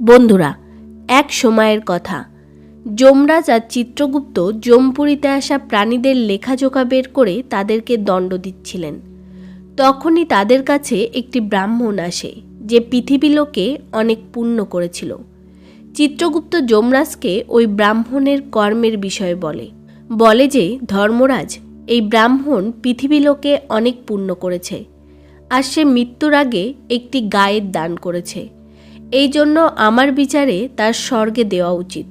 বন্ধুরা, এক সময়ের কথা। যমরাজ আর চিত্রগুপ্ত যমপুরীতে আসা প্রাণীদের লেখাজোখা বের করে তাদেরকে দণ্ড দিচ্ছিলেন। তখনই তাদের কাছে একটি ব্রাহ্মণ আসে, যে পৃথিবীলোকে অনেক পুণ্য করেছিল। চিত্রগুপ্ত যমরাজকে ওই ব্রাহ্মণের কর্মের বিষয়ে বলে। বলে যে, ধর্মরাজ, এই ব্রাহ্মণ পৃথিবীলোকে অনেক পুণ্য করেছে, আর সে মৃত্যুর আগে একটি গায়ের দান করেছে। এই জন্য আমার বিচারে তার স্বর্গে দেওয়া উচিত।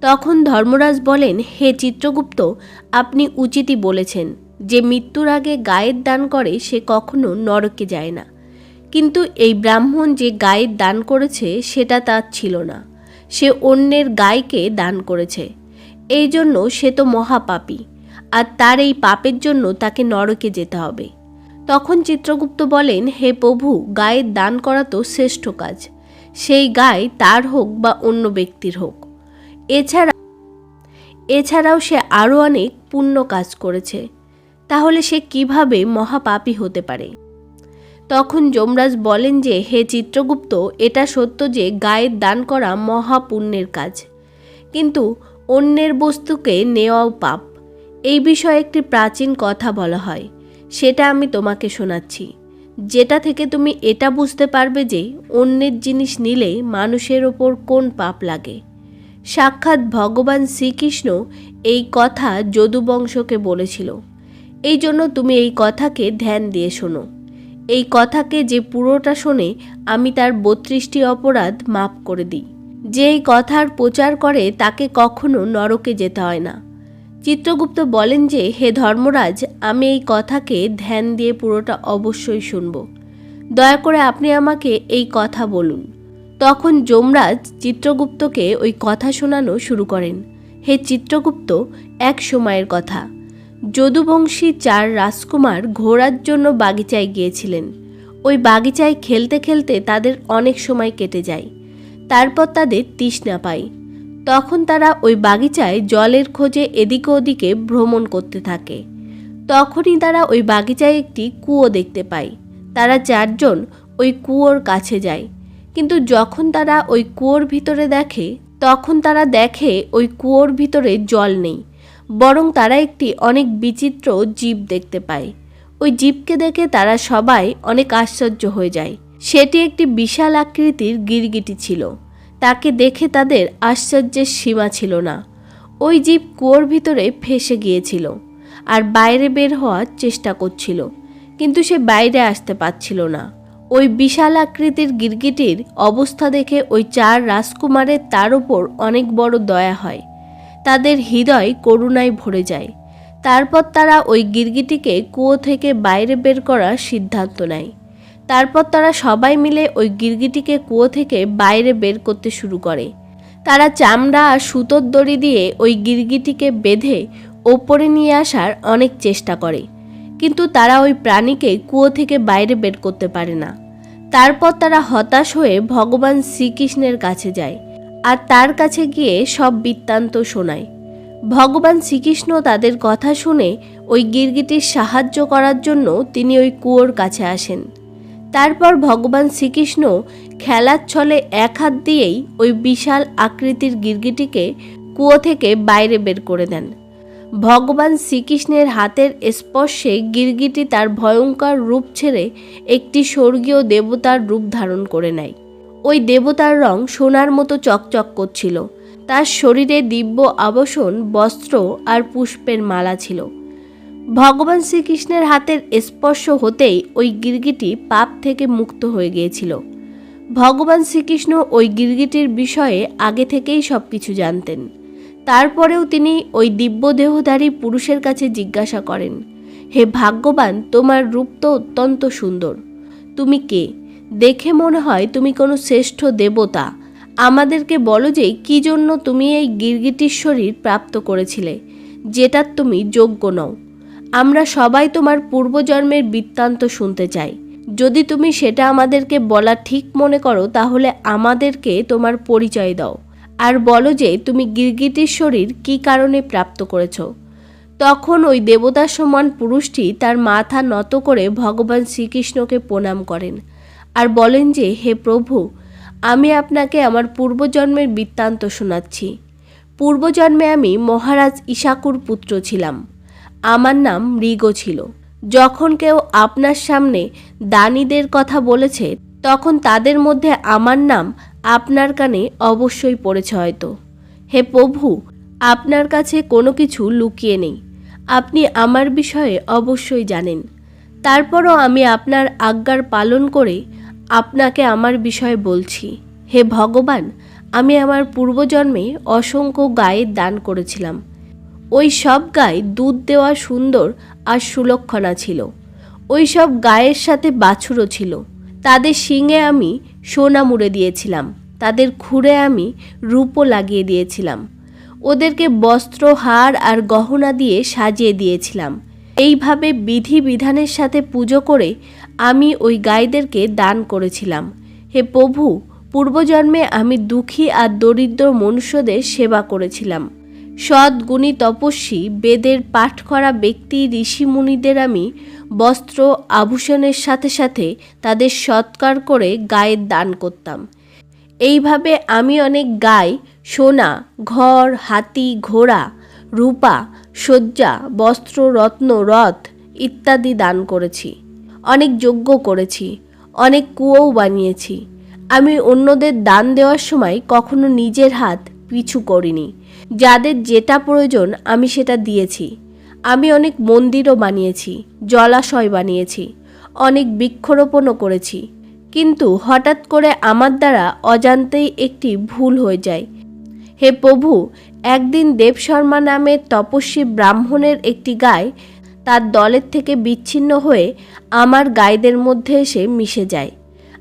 তখন ধর্মরাজ বলেন, হে চিত্রগুপ্ত, আপনি উচিতই বলেছেন, যে মৃত্যুর আগে গায়ের দান করে সে কখনো নরকে যায় না। কিন্তু এই ব্রাহ্মণ যে গায়ের দান করেছে, সেটা তার ছিল না। সে অন্যের গায়কে দান করেছে। এই জন্য সে তো মহাপাপী, আর তার এই পাপের জন্য তাকে নরকে যেতে হবে। তখন চিত্রগুপ্ত বলেন, হে প্রভু, গায়ের দান করা তো শ্রেষ্ঠ কাজ। সেই গায়ে তার হোক বা অন্য ব্যক্তির হোক। এছাড়া এছাড়াও সে আরও অনেক পুণ্য কাজ করেছে। তাহলে সে কীভাবে মহাপাপী হতে পারে? তখন যমরাজ বলেন যে, হে চিত্রগুপ্ত, এটা সত্য যে গায়ের দান করা মহাপুণ্যের কাজ। কিন্তু অন্যের বস্তুকে নেওয়াও পাপ। এই বিষয়ে একটি প্রাচীন কথা বলা হয়। সেটা আমি তোমাকে শোনাচ্ছি। যেটা থেকে তুমি এটা বুঝতে পারবে যে অন্যের জিনিস নিলে মানুষের ওপর কোন পাপ লাগে। সাক্ষাৎ ভগবান শ্রীকৃষ্ণ এই কথা যদুবংশকে বলেছিল। এই জন্য তুমি এই কথাকে ধ্যান দিয়ে শোনো। এই কথাকে যে পুরোটা শোনে, আমি তার বত্রিশটি অপরাধ মাফ করে দিই। যে এই কথার প্রচার করে, তাকে কখনো নরকে যেতে হয় না। চিত্রগুপ্ত বলেন যে, হে ধর্মরাজ, আমি এই কথাকে ধ্যান দিয়ে পুরোটা অবশ্যই শুনব। দয়া করে আপনি আমাকে এই কথা বলুন। তখন যমরাজ চিত্রগুপ্তকে ওই কথা শোনানো শুরু করেন। হে চিত্রগুপ্ত, এক সময়ের কথা। যদুবংশী চার রাজকুমার ঘোড়ার জন্য বাগিচায় গিয়েছিলেন। ওই বাগিচায় খেলতে খেলতে তাদের অনেক সময় কেটে যায়। তারপর তাদের তৃষ্ণা পায়। তখন তারা ওই বাগিচায় জলের খোঁজে এদিকে ওদিকে ভ্রমণ করতে থাকে। তখনই তারা ওই বাগিচায় একটি কুয়ো দেখতে পায়। তারা চারজন ওই কুয়োর কাছে যায়। কিন্তু যখন তারা ওই কুয়োর ভিতরে দেখে, তখন তারা দেখে ওই কুয়োর ভিতরে জল নেই। বরং তারা একটি অনেক বিচিত্র জীব দেখতে পায়। ওই জীবকে দেখে তারা সবাই অনেক আশ্চর্য হয়ে যায়। সেটি একটি বিশাল আকৃতির গিরগিটি ছিল। তাকে দেখে তাদের আশ্চর্যের সীমা ছিল না। ওই জীব কুয়োর ভিতরে ফেসে গিয়েছিল আর বাইরে বের হওয়ার চেষ্টা করছিল, কিন্তু সে বাইরে আসতে পারছিল না। ওই বিশাল আকৃতির গিরগিটির অবস্থা দেখে ওই চার রাজকুমারের তার ওপর অনেক বড় দয়া হয়। তাদের হৃদয় করুণায় ভরে যায়। তারপর তারা ওই গিরগিটিকে কুয়ো থেকে বাইরে বের করার সিদ্ধান্ত নেয়। তারপর তারা সবাই মিলে ওই গিরগিটিকে কুয়ো থেকে বাইরে বের করতে শুরু করে। তারা চামড়া আর সুতোর দড়ি দিয়ে ওই গিরগিটিকে বেঁধে ওপরে নিয়ে আসার অনেক চেষ্টা করে। কিন্তু তারা ওই প্রাণীকে কুয়ো থেকে বাইরে বের করতে পারে না। তারপর তারা হতাশ হয়ে ভগবান শ্রীকৃষ্ণের কাছে যায় আর তার কাছে গিয়ে সব বৃত্তান্ত শোনায়। ভগবান শ্রীকৃষ্ণ তাদের কথা শুনে ওই গিরগিটির সাহায্য করার জন্য তিনি ওই কুয়োর কাছে আসেন। তারপর ভগবান শ্রীকৃষ্ণ খেলার ছলে এক হাত দিয়েই ওই বিশাল আকৃতির গিরগিটিকে কুয়ো থেকে বাইরে বের করে দেন। ভগবান শ্রীকৃষ্ণের হাতের স্পর্শে গিরগিটি তার ভয়ঙ্কর রূপ ছেড়ে একটি স্বর্গীয় দেবতার রূপ ধারণ করে নেয়। ওই দেবতার রং সোনার মতো চকচক করছিল। তার শরীরে দিব্য আবসন, বস্ত্র আর পুষ্পের মালা ছিল। ভগবান শ্রীকৃষ্ণের হাতের স্পর্শ হতেই ওই গিরগিটি পাপ থেকে মুক্ত হয়ে গিয়েছিল। ভগবান শ্রীকৃষ্ণ ওই গিরগিটির বিষয়ে আগে থেকেই সব কিছু জানতেন। তারপরেও তিনি ওই দিব্যদেহধারী পুরুষের কাছে জিজ্ঞাসা করেন, হে ভাগ্যবান, তোমার রূপ তো অত্যন্ত সুন্দর। তুমি কে? দেখে মনে হয় তুমি কোনো শ্রেষ্ঠ দেবতা। আমাদেরকে বলো যে কি জন্য তুমি এই গিরগিটির শরীর প্রাপ্ত করেছিলে, যেটার তুমি যোগ্য নও। আমরা সবাই তোমার পূর্বজন্মের বৃত্তান্ত শুনতে চাই। যদি তুমি সেটা আমাদেরকে বলা ঠিক মনে করো, তাহলে আমাদেরকে তোমার পরিচয় দাও। আর বলো যে, তুমি গিরগিটির শরীর কী কারণে প্রাপ্ত করেছ? তখন ওই দেবতা সমান পুরুষটি তার মাথা নত করে ভগবান শ্রীকৃষ্ণকে প্রণাম করেন। আর বলেন যে, হে প্রভু, আমি আপনাকে আমার পূর্বজন্মের বৃত্তান্ত শোনাচ্ছি। পূর্বজন্মে আমি মহারাজ ইশাকুর পুত্র ছিলাম। আমার নাম মৃগ ছিল। যখন কেউ আপনার সামনে দানীদের কথা বলেছে, তখন তাদের মধ্যে আমার নাম আপনার কানে অবশ্যই পড়েছে হয়তো। হে প্রভু, আপনার কাছে কোনো কিছু লুকিয়ে নেই। আপনি আমার বিষয়ে অবশ্যই জানেন। তারপরও আমি আপনার আজ্ঞার পালন করে আপনাকে আমার বিষয়ে বলছি। হে ভগবান, আমি আমার পূর্বজন্মে অসংখ্য গায়ে দান করেছিলাম। ওই সব গায়ে দুধ দেওয়া সুন্দর আর সুলক্ষণা ছিল। ওই সব গায়ের সাথে বাছুরও ছিল। তাদের শিঙে আমি সোনা মুড়ে দিয়েছিলাম। তাদের খুঁড়ে আমি রূপও লাগিয়ে দিয়েছিলাম। ওদেরকে বস্ত্র, হার আর গহনা দিয়ে সাজিয়ে দিয়েছিলাম। এইভাবে বিধি বিধানের সাথে পুজো করে আমি ওই গাইদেরকে দান করেছিলাম। হে প্রভু, পূর্বজন্মে আমি দুঃখী আর দরিদ্র মনুষ্যদের সেবা করেছিলাম। সৎ গুণী তপস্বী বেদের পাঠ করা ব্যক্তি ঋষি মুনিদের আমি বস্ত্র আভূষণের সাথে সাথে তাদের সৎকার করে গায়ের দান করতাম। এইভাবে আমি অনেক গাই, সোনা, ঘর, হাতি, ঘোড়া, রূপা, শয্যা, বস্ত্র, রত্ন, রথ ইত্যাদি দান করেছি। অনেক যজ্ঞ করেছি, অনেক কুয়োও বানিয়েছি। আমি অন্যদের দান দেওয়ার সময় কখনো নিজের হাত পিছু করিনি। যাদের যেটা প্রয়োজন আমি সেটা দিয়েছি। আমি অনেক মন্দিরও বানিয়েছি, জলাশয় বানিয়েছি, অনেক বৃক্ষরোপণও করেছি। কিন্তু হঠাৎ করে আমার দ্বারা অজান্তেই একটি ভুল হয়ে যায়। হে প্রভু, একদিন দেব শর্মা নামের তপস্বী ব্রাহ্মণের একটি গায় তার দলের থেকে বিচ্ছিন্ন হয়ে আমার গাইদের মধ্যে এসে মিশে যায়।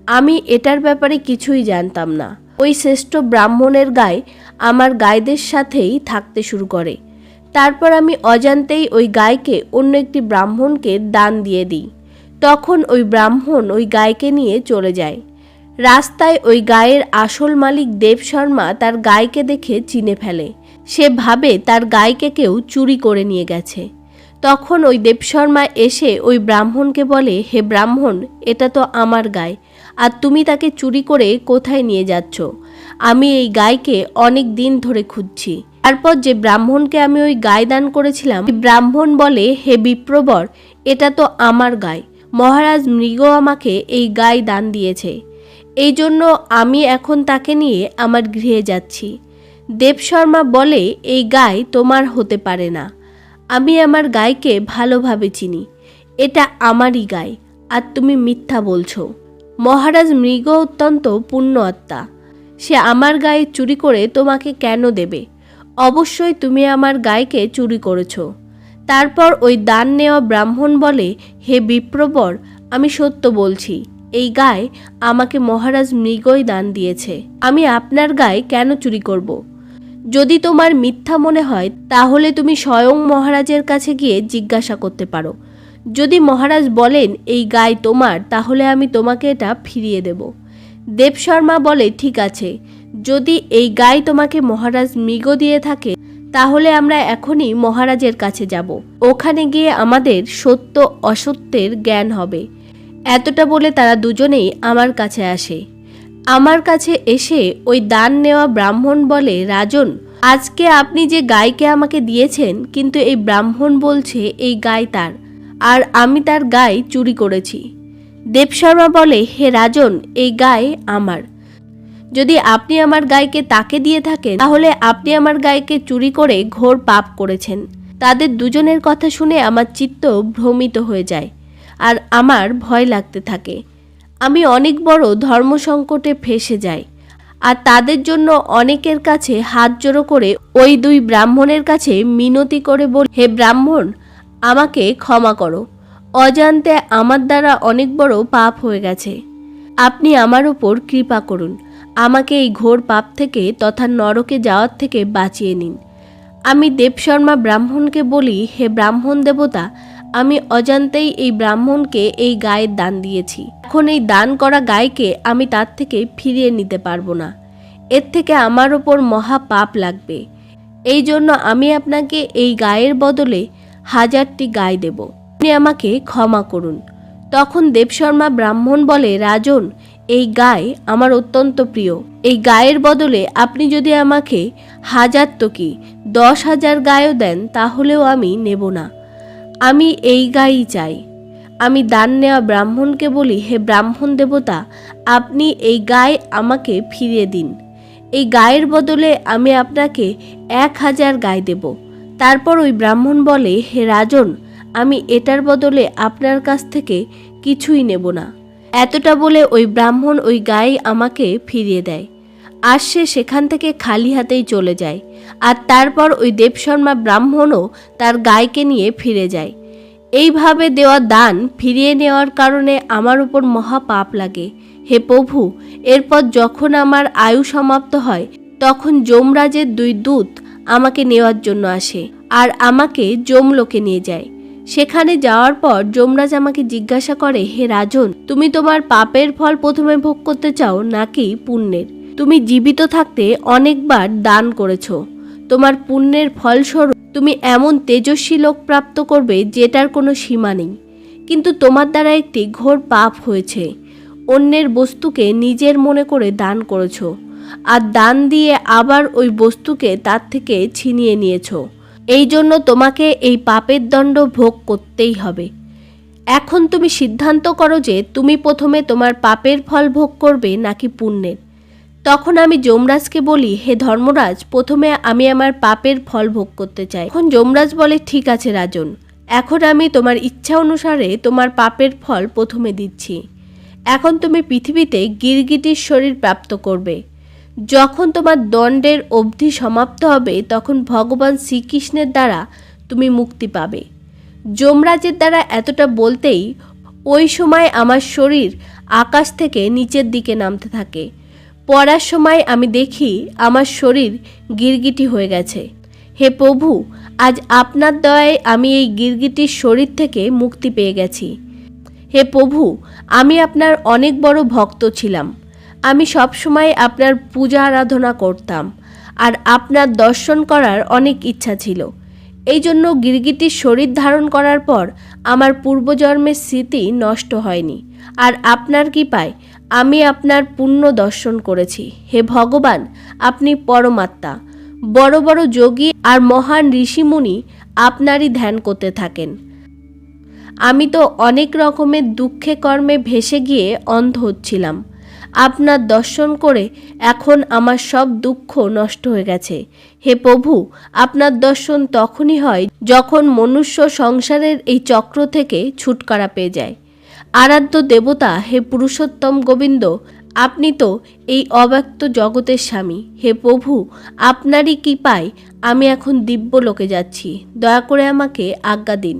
আমি এটার ব্যাপারে কিছুই জানতাম না। ওই শ্রেষ্ঠ ব্রাহ্মণের গায়ে আমার গাইদের সাথেই থাকতে শুরু করে। তারপর আমি অজান্তেই ওই গায়কে অন্য একটি ব্রাহ্মণকে দান দিয়ে দিই। তখন ওই ব্রাহ্মণ ওই গায়কে নিয়ে চলে যায়। রাস্তায় ওই গায়ের আসল মালিক দেব শর্মা তার গায়কে দেখে চিনে ফেলে। সে ভাবে তার গায়কে কেউ চুরি করে নিয়ে গেছে। তখন ওই দেবশর্মা এসে ওই ব্রাহ্মণকে বলে, হে ব্রাহ্মণ, এটা তো আমার গায় আর তুমি তাকে চুরি করে কোথায় নিয়ে যাচ্ছ? আমি এই গায়কে অনেক দিন ধরে খুঁজছি। তারপর যে ব্রাহ্মণকে আমি ওই গায়ে দান করেছিলাম ব্রাহ্মণ বলে, হে বিপ্রবর, এটা তো আমার গায় মহারাজ মৃগ আমাকে এই গায়ে দান দিয়েছে। এই জন্য আমি এখন তাকে নিয়ে আমার গৃহে যাচ্ছি। দেবশর্মা বলে, এই গায়ে তোমার হতে পারে না। আমি আমার গায়কে ভালোভাবে চিনি। এটা আমারই গায় আর তুমি মিথ্যা বলছো। মহারাজ মৃগ অত্যন্ত পুণ্য আত্মা। সে আমার গায়ে চুরি করে তোমাকে কেন দেবে? অবশ্যই তুমি আমার গায়কে চুরি করেছ। তারপর ওই দান নেওয়া ব্রাহ্মণ বলে, হে বিপ্রবর, আমি সত্য বলছি, এই গায়ে আমাকে মহারাজ মৃগই দান দিয়েছে। আমি আপনার গায়ে কেন চুরি করব। যদি তোমার মিথ্যা মনে হয়, তাহলে তুমি স্বয়ং মহারাজের কাছে গিয়ে জিজ্ঞাসা করতে পারো। যদি মহারাজ বলেন, এই গায়ে তোমার, তাহলে আমি তোমাকে এটা ফিরিয়ে দেব। দেব শর্মা বলে, ঠিক আছে। যদি এই গায়ে তোমাকে মহারাজ মৃগ দিয়ে থাকে, তাহলে আমরা এখনই মহারাজের কাছে যাব। ওখানে গিয়ে আমাদের সত্য অসত্যের জ্ঞান হবে। এতটা বলে তারা দুজনেই আমার কাছে আসে। আমার কাছে এসে ওই দান নেওয়া ব্রাহ্মণ বলে, রাজন, আজকে আপনি যে গায়কে আমাকে দিয়েছেন, কিন্তু এই ব্রাহ্মণ বলছে এই গায় তার, আর আমি তার গায়ে চুরি করেছি। দেবশর্মা বলে, হে রাজন, এই গায়ে আমার। যদি আপনি আমার গায়কে তাকে দিয়ে থাকেন, তাহলে আপনি আমার গায়কে চুরি করে ঘোর পাপ করেছেন। তাদের দুজনের কথা শুনে আমার চিত্ত ভ্রমিত হয়ে যায়, আর আমার ভয় লাগতে থাকে। আমি অনেক বড় ধর্ম সংকটে ফেসে যাই, আর তাদের জন্য অনেকের কাছে হাত জোড়ো করে ওই দুই ব্রাহ্মণের কাছে মিনতি করে বল, হে ব্রাহ্মণ, আমাকে ক্ষমা করো। অজান্তে আমার দ্বারা অনেক বড় পাপ হয়ে গেছে। আপনি আমার ওপর কৃপা করুন। আমাকে এই ঘোর পাপ থেকে তথা নরকে যাওয়ার থেকে বাঁচিয়ে নিন। আমি দেবশর্মা ব্রাহ্মণকে বলি, হে ব্রাহ্মণ দেবতা, আমি অজান্তেই এই ব্রাহ্মণকে এই গায়ের দান দিয়েছি। এখন এই দান করা গায়কে আমি তার থেকে ফিরিয়ে নিতে পারব না। এর থেকে আমার ওপর মহা পাপ লাগবে। এই জন্য আমি আপনাকে এই গায়ের বদলে হাজারটি গায়ে দেব। আপনি আমাকে ক্ষমা করুন। তখন দেবশর্মা ব্রাহ্মণ বলে, রাজন, এই গায়ে আমার অত্যন্ত প্রিয়। এই গায়ের বদলে আপনি যদি আমাকে হাজার তো দশ হাজার গায়েও দেন, তাহলেও আমি নেব না। আমি এই গায়েই চাই। আমি দান নেওয়া ব্রাহ্মণকে বলি, হে ব্রাহ্মণ দেবতা, আপনি এই গায়ে আমাকে ফিরিয়ে দিন। এই গায়ের বদলে আমি আপনাকে এক হাজার গায়ে দেব। তারপর ওই ব্রাহ্মণ বলে, হে রাজন আমি এটার বদলে আপনার কাছ থেকে কিছুই নেব না। এতটা বলে ওই ব্রাহ্মণ ওই গায়ে আমাকে ফিরিয়ে দেয়। আর সে সেখান থেকে খালি হাতেই চলে যায়। আর তারপর ওই দেবশর্মা ব্রাহ্মণও তার গায়েকে নিয়ে ফিরে যায়। এইভাবে দেওয়া দান ফিরিয়ে নেওয়ার কারণে আমার উপর মহা পাপ লাগে। হে প্রভু, এরপর যখন আমার আয়ু সমাপ্ত হয়, তখন যমরাজের দুই দূত আমাকে নেওয়ার জন্য আসে। আর আমাকে যমলোকে নিয়ে যায়। সেখানে যাওয়ার পর যমরাজ আমাকে জিজ্ঞাসা করে, হে রাজন, তুমি তোমার পাপের ফল প্রথমে ভোগ করতে চাও নাকি পুণ্যের? তুমি জীবিত থাকতে অনেকবার দান করেছ। তোমার পুণ্যের ফলস্বরূপ তুমি এমন তেজস্বী লোক প্রাপ্ত করবে যেটার কোনো সীমা নেই। কিন্তু তোমার দ্বারা একটি ঘোর পাপ হয়েছে। অন্যের বস্তুকে নিজের মনে করে দান করেছ। আর দান দিয়ে আবার ওই বস্তুকে তার থেকে ছিনিয়ে নিয়েছো। এই জন্য তোমাকে এই পাপের দণ্ড ভোগ করতেই হবে। এখন তুমি সিদ্ধান্ত করো যে তুমি প্রথমে তোমার পাপের ফল ভোগ করবে নাকি পুণ্যের। তখন আমি যমরাজকে বলি, হে ধর্মরাজ, প্রথমে আমি আমার পাপের ফল ভোগ করতে চাই। এখন যমরাজ বলে, ঠিক আছে রাজন, এখন আমি তোমার ইচ্ছা অনুসারে তোমার পাপের ফল প্রথমে দিচ্ছি। এখন তুমি পৃথিবীতে গিরগিটির শরীর প্রাপ্ত করবে। যখন তোমার দণ্ডের অবধি সমাপ্ত হবে, তখন ভগবান শ্রীকৃষ্ণের দ্বারা তুমি মুক্তি পাবে। যমরাজের দ্বারা এতটা বলতেই ওই সময় আমার শরীর আকাশ থেকে নিচের দিকে নামতে থাকে। পড়ার সময় আমি দেখি আমার শরীর গিরগিটি হয়ে গেছে। হে প্রভু, আজ আপনার দয়ায় আমি এই গিরগিটির শরীর থেকে মুক্তি পেয়ে গেছি। হে প্রভু, আমি আপনার অনেক বড় ভক্ত ছিলাম। আমি সবসময় আপনার পূজা আরাধনা করতাম, আর আপনার দর্শন করার অনেক ইচ্ছা ছিল। এই জন্য গিরগিটির শরীর ধারণ করার পর আমার পূর্বজন্মের স্মৃতি নষ্ট হয়নি। আর আপনার কৃপায় আমি আপনার পুণ্য দর্শন করেছি। হে ভগবান, আপনি পরমাত্মা। বড় বড় যোগী আর মহান ঋষিমুনি আপনারই ধ্যান করতে থাকেন। আমি তো অনেক রকমের দুঃখে কর্মে ভেসে গিয়ে অন্ধ হচ্ছিলাম। আপনার দর্শন করে এখন আমার সব দুঃখ নষ্ট হয়ে গেছে। হে প্রভু, আপনার দর্শন তখনই হয় যখন মনুষ্য সংসারের এই চক্র থেকে ছুটকারা পেয়ে যায়। আরাধ্য দেবতা, হে পুরুষোত্তম গোবিন্দ আপনি তো এই অব্যক্ত জগতের স্বামী। হে প্রভু, আপনারই কৃপায় আমি এখন দিব্য লোকে যাচ্ছি। দয়া করে আমাকে আজ্ঞা দিন।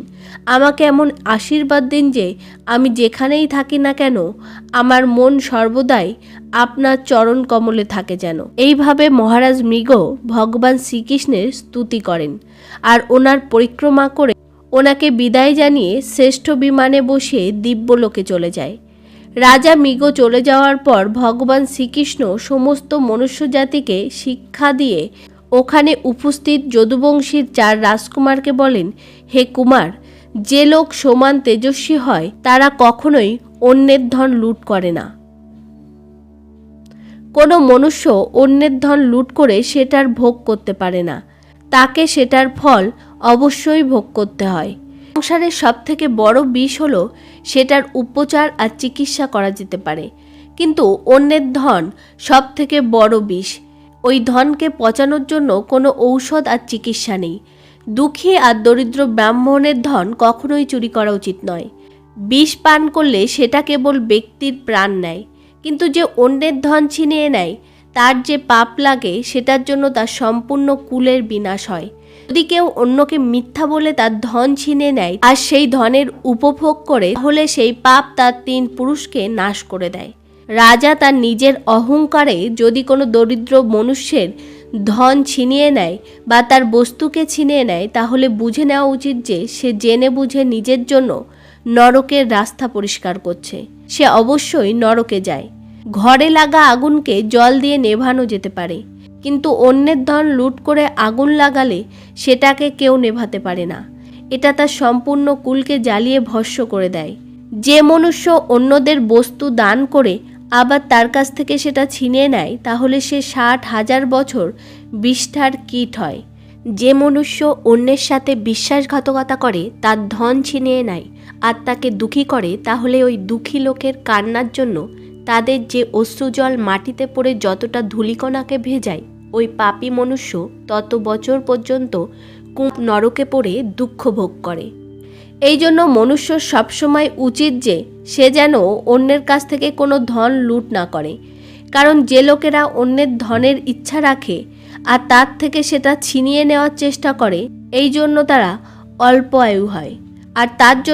আমাকে এমন আশীর্বাদ দিন যে আমি যেখানেই থাকি না কেন, আমার মন সর্বদাই আপনার চরণ কমলে থাকে যেন। এইভাবে মহারাজ মৃগ ভগবান শ্রীকৃষ্ণের স্তুতি করেন আর ওনার পরিক্রমা করে ওনাকে বিদায় জানিয়ে শ্রেষ্ঠ বিমানে বসে দিব্যলোকে চলে যায়। রাজা মৃগ চলে যাওয়ার পর ভগবান শ্রীকৃষ্ণ সমস্ত মনুষ্য জাতিকে শিক্ষা দিয়ে ওখানে উপস্থিত যদুবংশীর চার রাজকুমারকে বলেন, হে কুমার, যে লোক সমান তেজস্বী হয়, তারা কখনোই অন্যের ধন লুট করে না। কোনো মনুষ্য অন্যের ধন লুট করে সেটার ভোগ করতে পারে না। তাকে সেটার ফল অবশ্যই ভোগ করতে হয়। সংসারের সব থেকে বড় বিষ হলো সেটার উপচার আর চিকিৎসা করা যেতে পারে। কিন্তু অন্যের ধন সব থেকে বড় বিষ। ওই ধনকে পচানোর জন্য কোনো ঔষধ আর চিকিৎসা নেই। দুঃখী আর দরিদ্র ব্রাহ্মণের ধন কখনোই চুরি করা উচিত নয়। বিষ পান করলে সেটা কেবল ব্যক্তির প্রাণ নেয়, কিন্তু যে অন্যের ধন ছিনিয়ে নেয়, তার যে পাপ লাগে, সেটার জন্য তার সম্পূর্ণ কুলের বিনাশ হয়। যদি কেউ অন্যকে মিথ্যা বলে তার ধন ছিনে নেয় আর সেই ধনের উপভোগ করে, তাহলে সেই পাপ তার তিন পুরুষকে নাশ করে দেয়। রাজা তার নিজের অহংকারে যদি কোনো দরিদ্র মনুষ্যের ধন ছিনিয়ে নেয় বা তার বস্তুকে ছিনিয়ে নেয়, তাহলে বুঝে নেওয়া উচিত যে সে জেনে বুঝে নিজের জন্য নরকের রাস্তা পরিষ্কার করছে। সে অবশ্যই নরকে যায়। ঘরে লাগা আগুনকে জল দিয়ে নেভানো যেতে পারে। কিন্তু অন্যের ধন লুট করে আগুন লাগালে সেটাকে কেউ নেভাতে পারে না। এটা তার সম্পূর্ণ কুলকে জ্বালিয়ে ভস্য করে দেয়। যে মনুষ্য অন্যদের বস্তু দান করে আবার তার কাছ থেকে সেটা ছিনিয়ে নেয়, তাহলে সে ষাট হাজার বছর বিষ্ঠার কীট হয়। যে মনুষ্য অন্যের সাথে বিশ্বাসঘাতকতা করে, তার ধন ছিনিয়ে নেয় আর তাকে দুঃখী করে, তাহলে ওই দুঃখী লোকের কান্নার জন্য তাদের যে অশ্রুজল মাটিতে পড়ে যতটা ধূলিকণাকে ভেজায় ওই পাপী মনুষ্য তত বছর পর্যন্ত কূপ নরকে পড়ে দুঃখ ভোগ করে। এই জন্য মনুষ্য সবসময় উচিত যে সে যেন অন্যের কাছ থেকে কোনো ধন লুট না করে, কারণ যে লোকেরা অন্যের ধনের ইচ্ছা রাখে আর তার থেকে সেটা ছিনিয়ে নেওয়ার চেষ্টা করে, এই জন্য তারা অল্প আয়ু হয়। আর তার জন্য